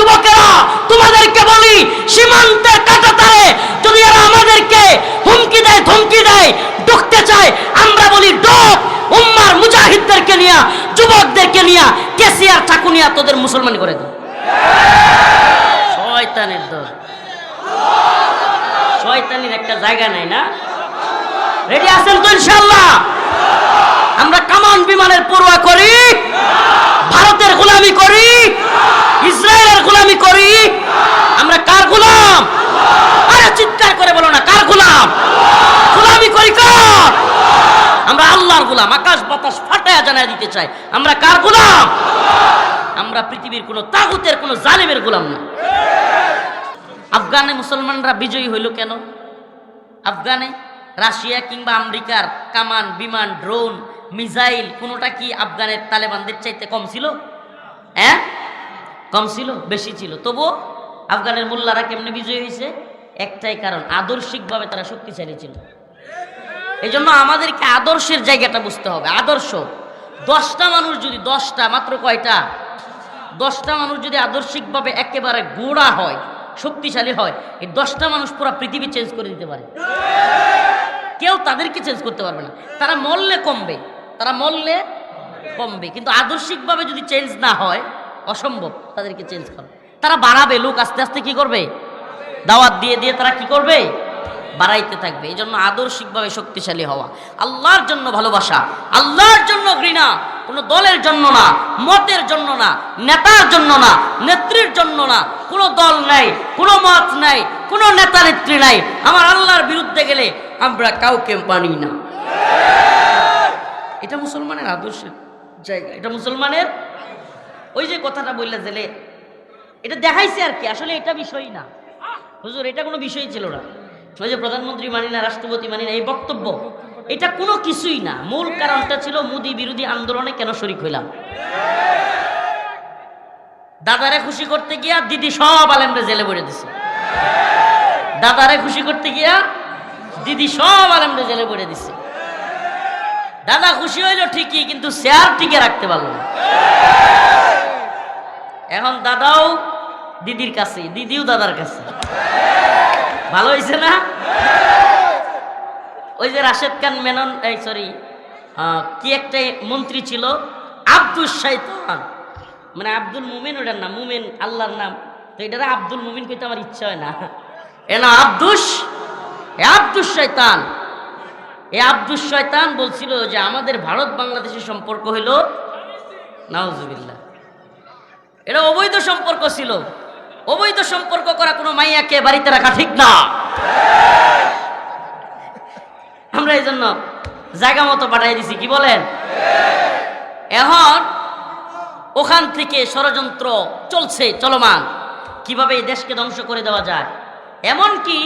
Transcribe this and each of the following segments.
যুবকেরা, তোমাদেরকে বলি, সীমান্তের কাটাতারে যদি এরা আমাদেরকে হুমকি দেয়, ধমকি দেয় ঢুকতে চায়, আমরা বলি, ডোক! উম্মার মুজাহিদদেরকে নিয়া, যুবকদেরকে নিয়া, কেসিয়ার চাকু নিয়া তোদের মুসলমান করে দাও। শয়তানের দল। শয়তানির একটা জায়গা নাই না? রেডি আছেন তো ইনশাল্লাহ আমরা কামান বিমানের পড়ুয়া করি, ভারতের গোলামি করি, ইসরায়েলের গোলামি করি, আমরা কার গোলাম? আরে চিৎকার করে বলো না, কার গোলাম? গোলামি করি কার? আমরা আল্লাহর গোলাম, আকাশ বাতাস ফাটায়া জানায় দিতে চাই, আমরা কার গোলাম? আমরা পৃথিবীর কোনো তাগুতের, কোনো জালিমের গোলাম না। আফগানে মুসলমানরা বিজয়ী হইল কেন? আফগানে, রাশিয়া কিংবা আমেরিকার কামান, বিমান, ড্রোন মিসাইল কোনোটা কি আফগানের তালেবানদের চাইতে কম ছিল? হ্যাঁ? কম ছিল, বেশি ছিল। তবুও আফগানের মোল্লারা কেমনে বিজয়ী হয়েছে? একটাই কারণ, আদর্শিকভাবে তারা শক্তিশালী ছিল। এই জন্য আমাদেরকে আদর্শের জায়গাটা বুঝতে হবে, আদর্শ। দশটা মানুষ যদি দশটা, মাত্র কয়টা? দশটা মানুষ যদি আদর্শিকভাবে একেবারে গোড়া হয়, শক্তিশালী হয়, এই দশটা মানুষ পুরো পৃথিবী চেঞ্জ করে দিতে পারে। কেউ তাদেরকে চেঞ্জ করতে পারবে না। তারা মরলে কমবে। তারা মরলে কমবে। কিন্তু আদর্শিকভাবে যদি চেঞ্জ না হয়, অসম্ভব, তাদেরকে চেঞ্জ করা। তারা বাড়াবে, লোক আস্তে আস্তে কি করবে? দাওয়াত দিয়ে দিয়ে তারা কি করবে? বাড়াইতে থাকবে। এই জন্য আদর্শিকভাবে শক্তিশালী হওয়া। আল্লাহর জন্য ভালোবাসা, আল্লাহর জন্য ঘৃণা, কোনো দলের জন্য না, মতের জন্য না, নেতার জন্য না, নেত্রীর জন্য না, কোনো দল নাই, কোনো মত নাই, কোনো নেতা নেত্রী নাই। আমার আল্লাহর বিরুদ্ধে গেলে আমরা কাউকে মানি না। এটা মুসলমানের আদর্শের জায়গা, এটা মুসলমানের ওই যে কথাটা বললে জেলে এটা দেখাইছে আর কি, আসলে এটা বিষয় না। হুজুর, এটা কোনো বিষয় ছিল না। ওই যে প্রধানমন্ত্রী মানি না, রাষ্ট্রপতি মানি না, এই বক্তব্য, এটা কোনো কিছুই না। মূল কারণটা ছিল মোদী বিরোধী আন্দোলনে কেন শরিক হইলাম। দাদারে খুশি করতে গিয়া দিদি সব আলেমরে জেলে ভরে দিছে। দাদারে খুশি করতে গিয়া দিদি সব আলেমরে জেলে ভরে দিছে। দাদা খুশি হইল ঠিকই, কিন্তু শেয়ার টিকে রাখতে পারল না। এখন দাদাও দিদির কাছে, দিদিও দাদার কাছে। ভালো হয়েছে না? ওই যে রাশেদ খান মেনন, এই সরি কি একটা মন্ত্রী ছিল? আব্দুল শৈতান মানে আব্দুল মুমিন, ওটার নাম, মুমিন, আল্লাহর নাম। তো এটার আব্দুল মুমিন কইতে আমার ইচ্ছা হয় না। এ না আব্দুস আব্দুস শৈতান এ আব্দুস শয়তান বলছিল যে আমাদের ভারত বাংলাদেশের সম্পর্ক হইল, নাউজুবিল্লাহ। এটা অবৈধ সম্পর্ক ছিল। অবৈধ সম্পর্ক করা কোনো মাইয়াকে বাড়িতে রাখা ঠিক না। আমরা এই জন্য জায়গা মতো পাঠাই দিছি, কি বলেন? এখন ওখান থেকে ষড়যন্ত্র চলছে, চলমান। কীভাবে এই দেশকে ধ্বংস করে দেওয়া যায়? এমন কি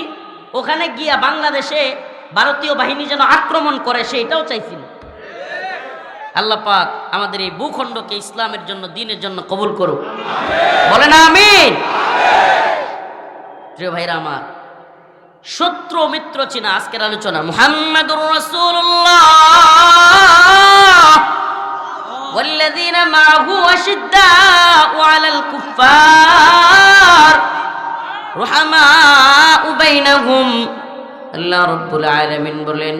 ওখানে গিয়া বাংলাদেশে ভারতীয় বাহিনী যেন আক্রমণ করে সেটাও চাইছিল আল্লাহ পাক আমাদের এই ভূখণ্ডকে ইসলামের জন্য দিনের জন্য কবুল করুক বলে না আমিন প্রিয় ভাইরা আমার শত্রু মিত্র চিনা আজকের আলোচনা মুহাম্মাদুর রাসূলুল্লাহ والذين معه أشداء على الكفار رحماء بينهم আল্লাহ রব্বুল আলামিন বলেন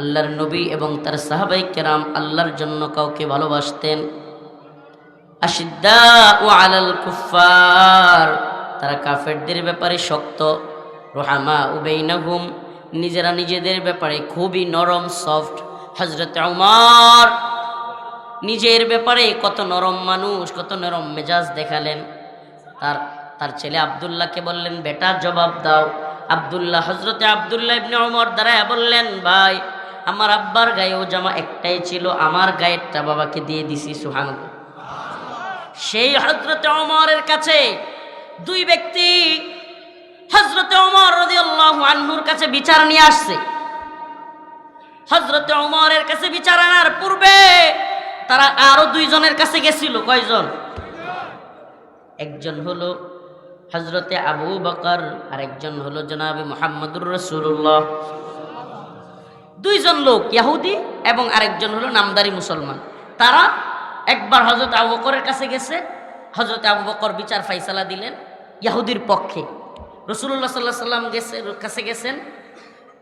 আল্লাহর নবী এবং তার সাহাবাই কেরাম আল্লাহর জন্য কাউকে ভালোবাসতেন। আশিদ্দা ও আলাল কুফার তারা কাফেরদের ব্যাপারে শক্ত। রোহামা উবেইনাহুম নিজেরা নিজেদের ব্যাপারে খুবই নরম, সফট। হজরত উমার নিজের ব্যাপারে কত নরম মানুষ, কত নরম মেজাজ দেখালেন। তার তার ছেলে আবদুল্লাহকে বললেন, বেটা, জবাব দাও। আবদুল্লাহ হজরতে আবদুল্লাহ ইবনে ওমর দাঁড়ায় বললেন, ভাই, আমার আব্বার গায়েও জামা একটাই ছিল, আমার গায়েরটা বাবাকে দিয়ে দিছি সুহান সেই হজরতে অমরের কাছে দুই ব্যক্তি হজরতে রাদিয়াল্লাহু আনহুর কাছে বিচার নিয়ে আসছে। হজরতে অমরের কাছে বিচার আনার পূর্বে তারা আরও দুইজনের কাছে গেছিল, কয়জন? একজন হলো হজরতে আবু বকর, আরেকজন হলো জনাবি মোহাম্মদুর রসুল্লাহ দুইজন লোক, ইয়াহুদি এবং আরেকজন হলো নামদারি মুসলমান। তারা একবার হজরত আবু বকরের কাছে গেছে। হজরত আবু বকর বিচার ফাইসালা দিলেন ইয়াহুদির পক্ষে। রসুল্লাহ সাল্লাহ সাল্লাম গেছে, কাছে গেছেন।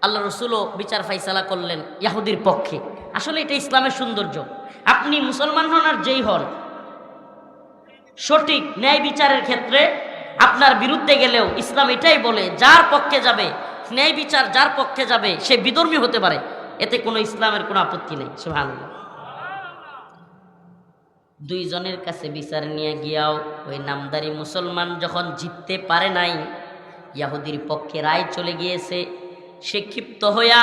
আল্লাহ রসুলও বিচার ফাইসালা করলেন ইয়াহুদির পক্ষে। আসলে এটা ইসলামের সৌন্দর্য। আপনি মুসলমান হন আর যেই হন, সঠিক ন্যায় বিচারের ক্ষেত্রে আপনার বিরুদ্ধে গেলেও ইসলাম এটাই বলে, যার পক্ষে যাবে, ন্যায় বিচার যার পক্ষে যাবে, সে বিধর্মী হতে পারে। এতে কোনো ইসলামের কোনো আপত্তি নেই। সুবহানাল্লাহ। দুইজনের কাছে বিচার নিয়ে গিয়াও ওই নামদারি মুসলমান যখন জিততে পারে নাই, ইয়াহুদির পক্ষে রায় চলে গিয়েছে। সে ক্ষিপ্ত হইয়া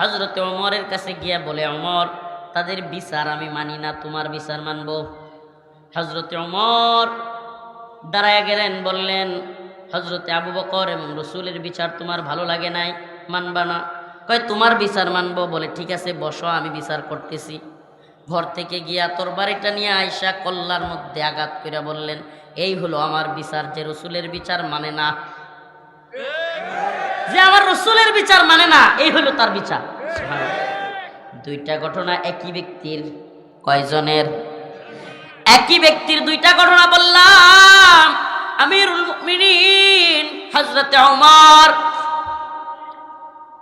হজরতে অমরের কাছে গিয়া বলে অমর তাদের বিচার আমি মানি না, তোমার বিচার মানব। হজরতে অমর দাঁড়ায় গেলেন, বললেন হজরতে আবু বকর এবং রসুলের বিচার তোমার ভালো লাগে নাই, মানবা না? কয়, তোমার বিচার মানবো? বলে, ঠিক আছে, বসো, আমি বিচার করতেছি। ঘর থেকে গিয়া তোর বাড়িটা নিয়ে আয়সা কল্লার মধ্যে আঘাত করে বললেন, এই হলো আমার বিচার, যে রসুলের বিচার মানে না। যে আমার রসুলের বিচার মানে না, এই হলো তার বিচার। দুইটা ঘটনা একই ব্যক্তির, কয়জনের? একই ব্যক্তির দুইটা ঘটনা বললাম। আমিরুল মুমিনিন ওমর,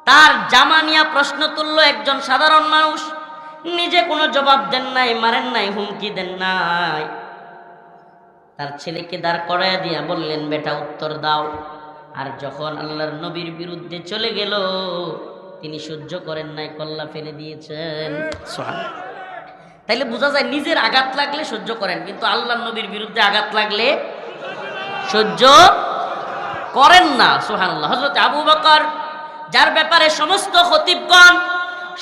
তার জামা নিয়া প্রশ্ন তুললো একজন সাধারণ মানুষ। নিজে কোনো জবাব দেন নাই, মারেন নাই, হুমকি দেন নাই। তার ছেলেকে দাঁড় করাইয়া দিয়া বললেন, বেটা, উত্তর দাও। আর যখন আল্লাহর নবীর বিরুদ্ধে চলে গেল, তিনি সহ্য করেন নাই, কল্লা ফেলে দিয়েছেন। তাইলে বোঝা যায় নিজের আঘাত লাগলে সহ্য করেন, কিন্তু আল্লাহ নবীর বিরুদ্ধে আঘাত লাগলে সহ্য করেন না সুহানুল্লাহ হজরত আবু বকর, যার ব্যাপারে সমস্ত খতিবগণ,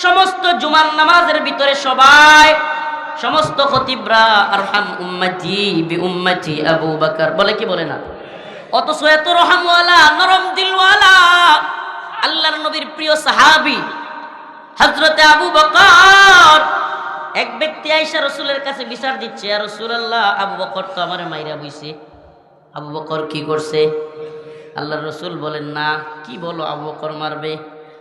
সমস্ত জুমান নামাজের ভিতরে সবাই, সমস্ত খতিবরা, আরহাম উম্মতি বি উম্মতি আবু বকর, বলে কি বলে না? অথচ এত রহমওয়ালা, নরম দিলওয়ালা, আল্লাহর নবীর প্রিয় সাহাবি হজরতে আবু বকর এক ব্যক্তি আইসা রসুলের কাছে বিচার দিচ্ছে আর রসুল্লাহ আবু বকর তো আমার মাইরা বইছে। আবু বকর কি করছে? আল্লাহ রসুল বলেন, না, কি বলো, আবু বকর মারবে?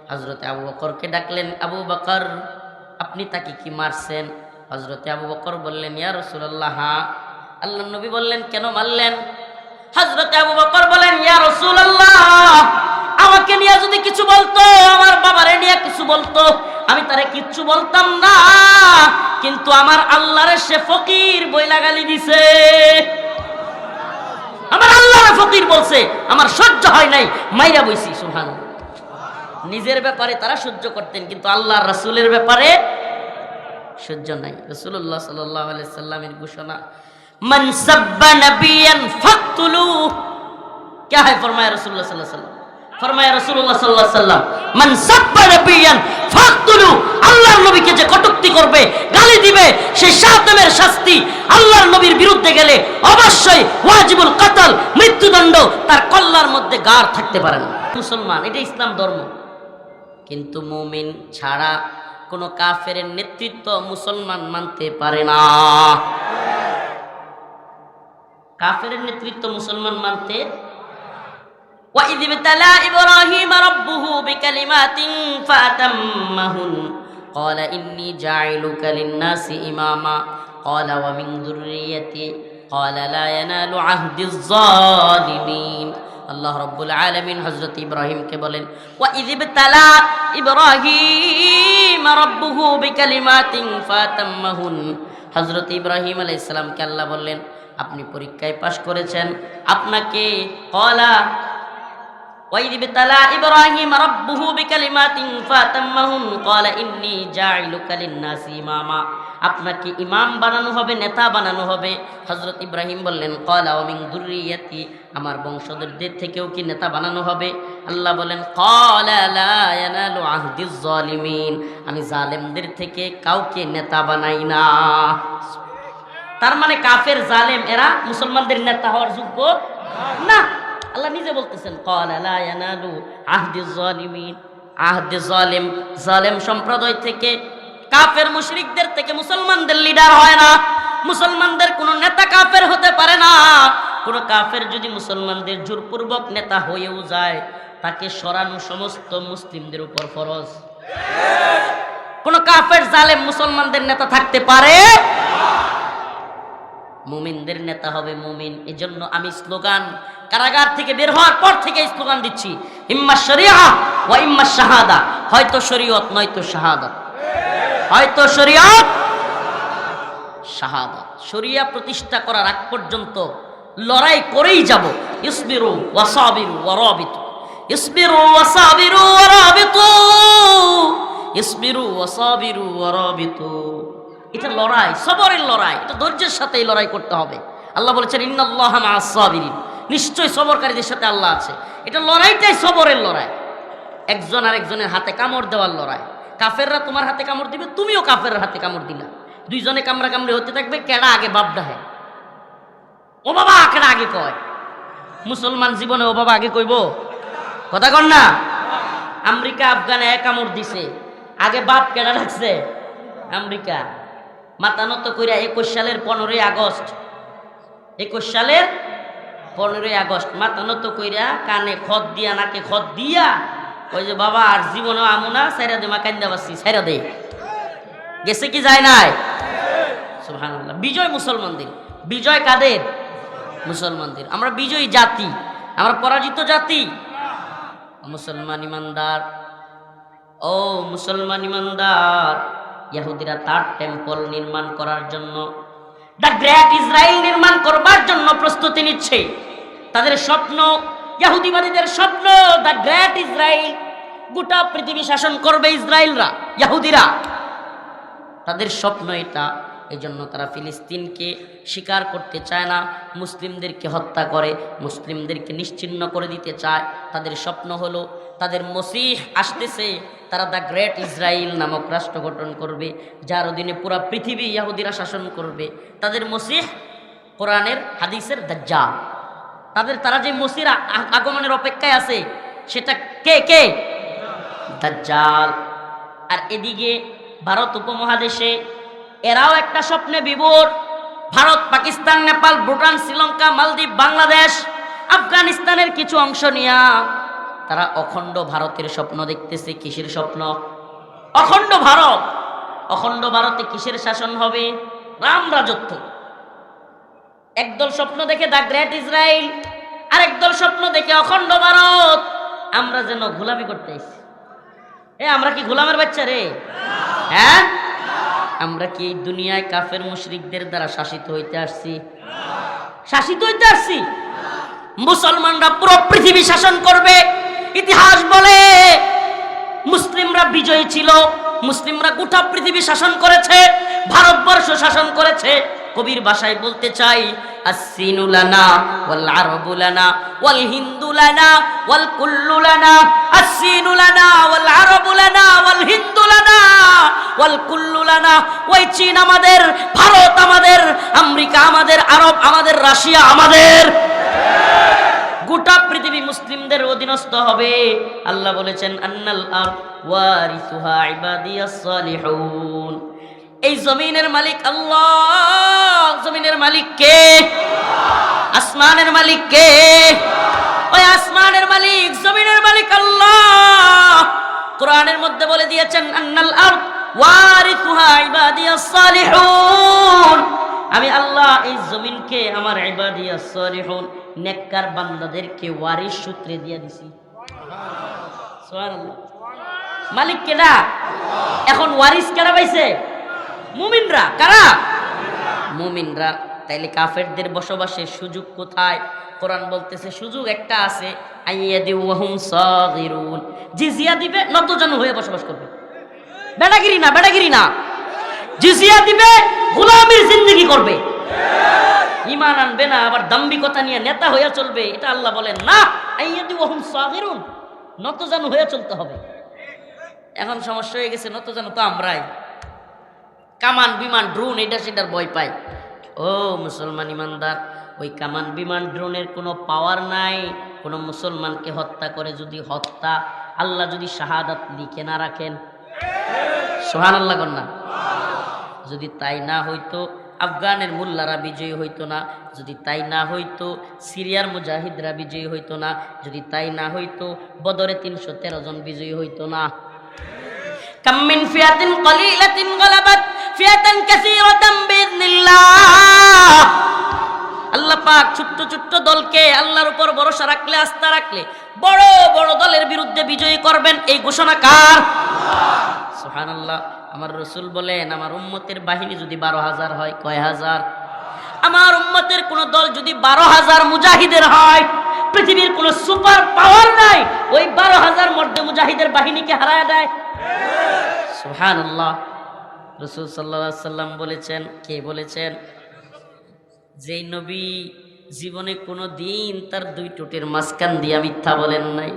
হজরতে আবু বকরকে ডাকলেন, আবু বকর, আপনি তাকে কি মারছেন? হজরতে আবু বকর বললেন, ইয়া রসুল্লাহ হা আল্লাহ নবী বললেন, কেন মারলেন? হজরতে আবু বকর বলেন, ইয়া রসুল্লাহ আমাকে নিয়ে যদি কিছু বলতো, আমার বাবারে নিয়ে কিছু বলতো আমি তারে কিচ্ছু বলতাম না, কিন্তু আমার আল্লাহরে সে ফকির বইলা গালি দিছে। আমার আল্লাহরে ফকির বলছে, আমার সহ্য হয় নাই, মাইরা বইছি সুহান নিজের ব্যাপারে তারা সহ্য করতেন, কিন্তু আল্লাহ রাসুলের ব্যাপারে সহ্য নাই। রসুল্লাহ সাল্লামের ঘোষণা মনসব্বা নবিয়ান ফাকতুলু কে হয় ফরমায় রসুল্লাহ সাল্লাহ সাল্লাম ফরমায়া রাসূলুল্লাহ সাল্লাল্লাহু আলাইহি সাল্লাম, মান সাব্বা নাবিয়ান আল্লাহর নবীকে যে কটূক্তি করবে, গালি দিবে, সে শাতমের শাস্তি আল্লাহর নবীর বিরুদ্ধে গেলে অবশ্যই ওয়াজিবুল কতল, মৃত্যুদণ্ড তার কল্লার মধ্যে গার থাকতে পারে না। মুসলমান, এটা ইসলাম ধর্ম। কিন্তু মুমিন ছাড়া কোনো কাফের নেতৃত্ব মুসলমান মানতে পারে না। কাফের নেতৃত্ব মুসলমান মানতে وإذ ابتلى إبراهيم ربه بكلمات فأتمهن قال إني جاعلك للناس إماما قال ومن ذريتي قال لا ينال عهد الظالمين আল্লাহ রব্বুল আলমিন হজরত ইব্রাহিমকে বলেন ওয়া ইদিবতালা ইব্রাহিম রব্বুহু বিকালিমাতিন ফাতাম্মাহুন হজরত ইব্রাহিম আলাইহিস সালামকে আল্লাহ বললেন আপনি পরীক্ষায় পাশ করেছেন আপনাকে কলা وإذ ابتلى إبراهيم ربه بكلمات فأتمهن قال إني جاعلك للناس إماما আপনাকে ইমাম বানানো হবে নেতা বানানো হবে হজরত ইব্রাহিম বললেন কলা ওমিং দুর্রিয়াতি আমার বংশধরদের থেকেও কি নেতা বানানো হবে আল্লাহ বলেন কলা লা ইয়ানালু আহদিজ জালিমিন আমি জালেমদের থেকে কাউকে নেতা বানাই না তার মানে কাফের জালেম এরা মুসলমানদের নেতা হওয়ার যোগ্য না আল্লাহ নিজে বলতেছেন জালিম, জালেম সম্প্রদায় থেকে কাফের মুশরিকদের থেকে মুসলমানদের লিডার হয় না। মুসলমানদের কোনো নেতা কাফের হতে পারে না। কোনো কাফের যদি মুসলমানদের জোরপূর্বক নেতা হয়েও যায়, তাকে সরানো সমস্ত মুসলিমদের উপর ফরজ। কোন কাফের জালেম মুসলমানদের নেতা থাকতে পারে? মুমিনদের নেতা হবে মুমিন। এজন্য আমি স্লোগান কারাগার থেকে বের হওয়ার পর থেকে স্লোগান দিচ্ছি, ইম্মা শরিয়া ও ইম্মা শাহাদা। হয়তো শরীয়ত, নয়তো শাহাদাত হয়তো শরীয়ত শাহাদাত শরিয়া প্রতিষ্ঠা করার আগ পর্যন্ত লড়াই করেই যাব। ইসবিরু ওয়াসাবিরু ওয়ারাবিতু ইসবিরু ওয়াসাবিরু ওয়ারাবিতু ইসবিরু ওয়াসাবিরু ওয়ারাবিতু এটা লড়াই, সবরের লড়াই। এটা ধৈর্যের সাথে এই লড়াই করতে হবে। আল্লাহ বলেছেন, ইন্নাল্লাহ মা'আস সাবিরিন। নিশ্চয় সবরকারীদের সাথে আল্লাহ আছে। এটা লড়াইটাই সবরের লড়াই। একজন আর একজনের হাতে কামড় দেওয়ার লড়াই। কাফেররা তোমার হাতে কামড় দিবে, তুমিও কাফের হাতে কামড় দিলা। দুইজনে কামড়া কামড়ি হতে থাকবে, কেডা আগে বাপ ডাহে? ও বাবা, কেডা আগে কয়? মুসলমান জীবনে ও বাবা আগে কইব? কথা কর না। আমেরিকা, আফগানে এক কামড় দিছে। আগে বাপ কেডা রাখছে আমেরিকা। মাথা নত কইরা একুশ সালের পনেরোই আগস্ট। একুশ সালের পনেরোই আগস্ট, মাথা নত কইরা কানে খদ দিয়া, নাকে খদ দিয়া ওই যে, বাবা, আর জীবনে আমুনা সাইরা দে, মা কান্দা বাসি সাইরা দে। গেছে কি যায় নাই? সুবহানাল্লাহ। বিজয় মুসলমানদের বিজয় কাদের? মুসলমানদের আমরা বিজয়ী জাতি। আমরা পরাজিত জাতি। মুসলমান ইমানদার। ও মুসলমান ইমানদার ইহুদিরা তার টেম্পল নির্মাণ করার জন্য দ্য গ্রেট ইসরায়েল নির্মাণ করবার জন্য প্রস্তুতি নিচ্ছে। তাদের স্বপ্ন ইহুদিবাদীদের স্বপ্ন দ্য গ্রেট ইসরায়েল গোটা পৃথিবী শাসন করবে ইসরায়েলরা, ইয়াহুদিরা। তাদের স্বপ্ন এটা এই জন্য তারা ফিলিস্তিনকে স্বীকার করতে চায় না, মুসলিমদেরকে হত্যা করে, মুসলিমদেরকে নিশ্চিহ্ন করে দিতে চায়। তাদের স্বপ্ন হলো, তাদের মসিহ আসতেছে, তারা দ্য গ্রেট ইসরায়েল নামক রাষ্ট্র গঠন করবে, যার অধীনে পুরা পৃথিবী ইয়াহুদিরা শাসন করবে। তাদের মসিহ কোরআনের হাদিসের দাজ্জা তাদের, তারা যে মসির আগমনের অপেক্ষায় আছে, সেটা কে কে? দাজ্জাল। আর এদিকে ভারত উপমহাদেশে এরাও একটা স্বপ্নে বিভোর। ভারত, পাকিস্তান, নেপাল, ভুটান, শ্রীলঙ্কা, মালদ্বীপ, বাংলাদেশ, আফগানিস্তানের কিছু অংশ নিয়া তারা অখণ্ড ভারতের স্বপ্ন দেখতেছে, কিসের স্বপ্ন? অখণ্ড ভারত। অখণ্ড ভারতে কিসের শাসন হবে? রাম রাজত্ব। একদল স্বপ্ন দেখে দা গ্রেট ইসরায়েল আর একদল স্বপ্ন দেখে অখণ্ড ভারত। আমরা যেন গোলামি করতে এসেছি। এ, আমরা কি গোলামের বাচ্চা রে? হ্যাঁ? আমরা কি এই দুনিয়ায় কাফের মুশরিকদের দ্বারা শাসিত হইতে আসছি? শাসিত হইতে আসছি? মুসলমানরা পুরো পৃথিবী শাসন করবে। ইতিহাস বলে, মুসলিমরা বিজয়ী ছিল, মুসলিমরা গোটা পৃথিবী শাসন করেছে, ভারতবর্ষ শাসন করেছে। কবির ভাষায় বলতে চাই হিন্দু লানা, ওয়াল কুল্লু লানা আসিনু লানা, ওয়াল আরবু লানা, ওয়াল হিন্দু লানা, ওয়াল কুল্লু লানা। ওই চীন আমাদের, ভারত আমাদের, আমেরিকা আমাদের, আরব আমাদের, রাশিয়া আমাদের। গোটা পৃথিবী মুসলিমদের অধীনস্থ হবে। আল্লাহ বলেছেন, আন্নাল আরদ ওয়ারিসুহা ইবাদিয়াস সালিহুন এই জমিনের মালিক আল্লাহ। জমিনের মালিক কে? আসমানের মালিক কে? ওই আসমানের মালিক, জমিনের মালিক আল্লাহ। কোরআনের মধ্যে বলে দিয়েছেন, আন্নাল আরদ ওয়ারিসুহা ইবাদিয়াস সালিহুন। আমি আল্লাহ এই জমিনকে আমার ইবাদিয়া সলিহুন, নেককার বান্দাদেরকে ওয়ারিস সূত্রে দিয়ে দিছি। সুবহানাল্লাহ। মালিক কেডা এখন ওয়ারিস কেডা পাইছে? মুমিনরা কারা? মুমিনরা। তাইলে কাফেরদের বসবাসের সুযোগ কোথায়? কোরআন বলতেছে, সুযোগ একটা আছে জিজিয়া দিবে, নতজন হয়ে বসবাস করবে। বেড়াগিরি না বেড়াগিরি না। জিজিয়া দিবে, গোলামির জিন্দগি করবে। ইমান আনবে না, আবার দাম্বিকতা নিয়ে নেতা হয়ে চলবে, এটা আল্লাহ বলেন না। আইয়াদি ওহুম সাগিরুন নত যেন হয়ে চলতে হবে। এখন সমস্যা হয়ে গেছে নত যেন তো আমরাই। কামান বিমান ড্রোন, এটা সেটার ভয় পায় ও মুসলমান ইমানদার, ওই কামান বিমান ড্রোনের কোনো পাওয়ার নাই, কোনো মুসলমানকে হত্যা করে যদি হত্যা, আল্লাহ যদি শাহাদাত লিখে না রাখেন। সোহান আল্লাহ কন্যা যদি তাই না হইতো, আফগানের মোল্লারা বিজয়ী হইতো না। যদি তাই না হইতো, সিরিয়ার মুজাহিদরা বিজয়ী হইতো না। যদি তাই না হইতো, বদরে তিনশো তেরো জন বিজয়ী হইতো না। কামিন ফিয়াতিন কলিলাতিন গলাবাত। ফিয়াতান কাসীরাতাম বিইذنিল্লাহ আল্লাহ পাক ছোট্ট ছোট্ট দলকে আল্লাহর উপর ভরসা রাখলে, আস্থা রাখলে বড় বড় দলের বিরুদ্ধে বিজয়ী করবেন, এই ঘোষণা কার? সুবহানাল্লাহ, আমার রসুল বলেন, আমার উম্মতের বাহিনী যদি বারো হাজার হয়, কয় হাজার? আমার উম্মতের কোন দল যদি বারো হাজার মুজাহিদের হয়, পৃথিবীর কোন সুপার পাওয়ার নাই, ওই বারো হাজার মধ্যে মুজাহিদের বাহিনীকে হারায় দেয়। সুবহানাল্লাহ রসুল সাল্লাহ সাল্লাম বলেছেন, কে বলেছেন? যেই নবী জীবনে কোনো দিন তার দুই টোটের মাঝখান দিয়া মিথ্যা বলেন নাই।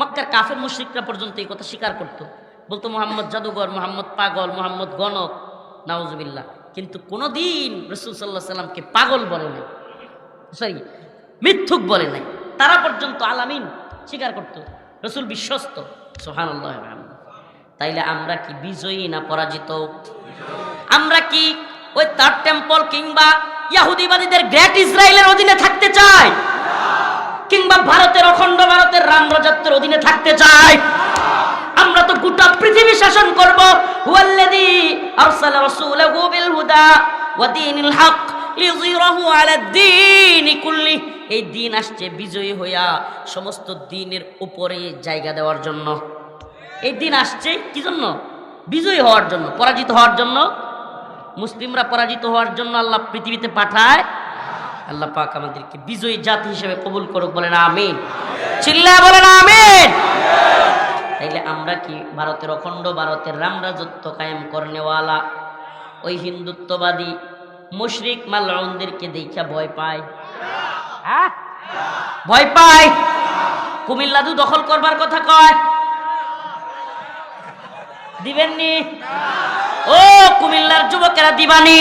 মক্কার কাফের মুশরিকরা পর্যন্ত এই কথা স্বীকার করত। বলতো, মোহাম্মদ জাদুঘর, মোহাম্মদ পাগল, মোহাম্মদ গণক, নাউজুবিল্লাহ। কিন্তু কোনো দিন রসুল সাল্লাহ সাল্লামকে পাগল বলে নাই। সরি, মিথ্যুক বলে নাই। তারা পর্যন্ত আলামিন স্বীকার করত। রসুল বিশ্বস্ত। সোহান তাইলে আমরা কি বিজয়ী না পরাজিত? আমরা কি ওই তার টেম্পল কিংবা ইয়াহুদিবাদীদের গ্রেট ইসরায়েলের অধীনে থাকতে চাই? কিংবা ভারতের অখণ্ড ভারতের রাম রাজত্বের অধীনে থাকতে চাই? আমরা তো গোটা পৃথিবী শাসন করব। হুয়াল্লাযী আরসালা রাসূলাহু বিল হুদা ওয়া দীনিল হক আলা কুল্লি। এই দিন আসছে বিজয়ী হইয়া সমস্ত দিনের উপরে জায়গা দেওয়ার জন্য। এই দিন আসছে কি জন্য? বিজয়ী হওয়ার জন্য, পরাজিত হওয়ার জন্য। মুসলিমরা পরাজিত হওয়ার জন্য আল্লাহ পৃথিবীতে পাঠায়। আল্লাহ পাক আমাদেরকে বিজয়ী জাতি হিসেবে কবুল করুক, বলেন আমিন। চিল্লা বলেন আমিন। তাইলে আমরা কি ভারতের অখণ্ড, ভারতের রামরাজত্ব কায়েম করনেওয়ালা, ওই হিন্দুত্ববাদী, মুশরিক মাল্লাউনদেরকে দেখা ভয় পায়? হ্যাঁ? ভয় পায়? কুমিল্লাদু দখল করবার কথা কয়। দিবেননি? ও কুমিল্লার যুবকেরা, দিবানি।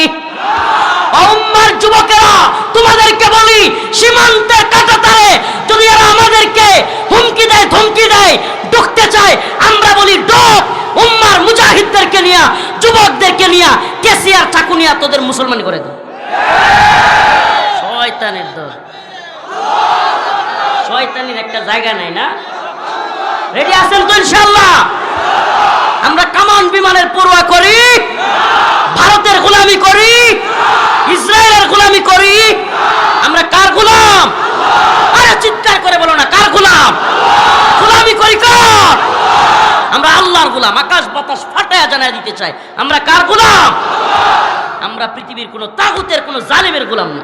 অম্মার যুবকেরা, তোমাদেরকে বলি সীমান্তের কাটাতারে যদি এরা আমাদেরকে হুমকি দেয়, ধমকি দেয়, ঢুকতে চায়, আমরা বলি ডোক উম্মার মুজাহিদদেরকে নিয়া, যুবকদেরকে নিয়া, কেসিয়ার চাকু নিয়া তোদের মুসলমান করে দাও। শয়তানের দল। শয়তানির একটা জায়গা নাই না? রেডি আছেন তো ইনশাল্লাহ আমরা কামান বিমানের পড়ুয়া করি। ভারতের গোলামি করি। ইসরায়েলের গোলামি করি। আমরা কার গোলাম? আরে চিৎকার করে বলো না, কার গোলাম? গোলামি করি কার? আমরা আল্লাহর গোলাম, আকাশ বাতাস ফাটায়া জানায় দিতে চাই। আমরা কার গোলাম? আমরা পৃথিবীর কোনো তাগুতের, কোনো জালিমের গোলাম না।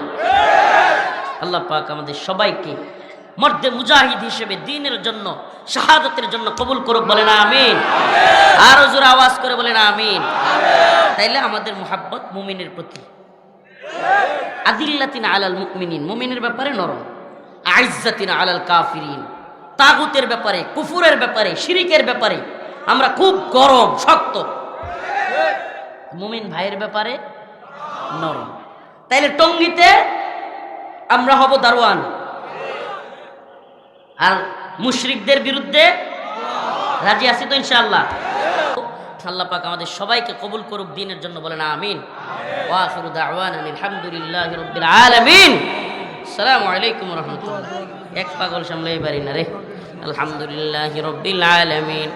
আল্লাহ পাক আমাদের সবাইকে মর্দে মুজাহিদ হিসেবে দিনের জন্য, শাহাদতের জন্য কবুল করুক বলে না আমিন। আরও জোরে আওয়াজ করে বলে না আমিন। তাইলে আমাদের মোহাব্বত মুমিনের প্রতি। আদিল্লাতিন আলাল মুমিনিন, মুমিনের ব্যাপারে নরম। আইজ্জাতিন আলাল কাফিরিন। তাগুতের ব্যাপারে, কুফুরের ব্যাপারে, শিরিকের ব্যাপারে আমরা খুব গরম, শক্ত। মুমিন ভাইয়ের ব্যাপারে নরম। তাইলে টঙ্গিতে আমরা হব দারোয়ান। আর মুশরিকদের বিরুদ্ধে রাজি আছি তো ইনশাআল্লাহ। আল্লাহ পাক আমাদের সবাইকে কবুল করুক, দিনের জন্য বলেন আমিন। ওয়া আখিরু দাওয়ানা আলহামদুলিল্লাহি রাব্বিল আলামিন। আসসালামু আলাইকুম রাহমাতুল্লাহ। এক পাগল সামলাই পারি না রে। আলহামদুলিল্লাহি রাব্বিল আলামিন।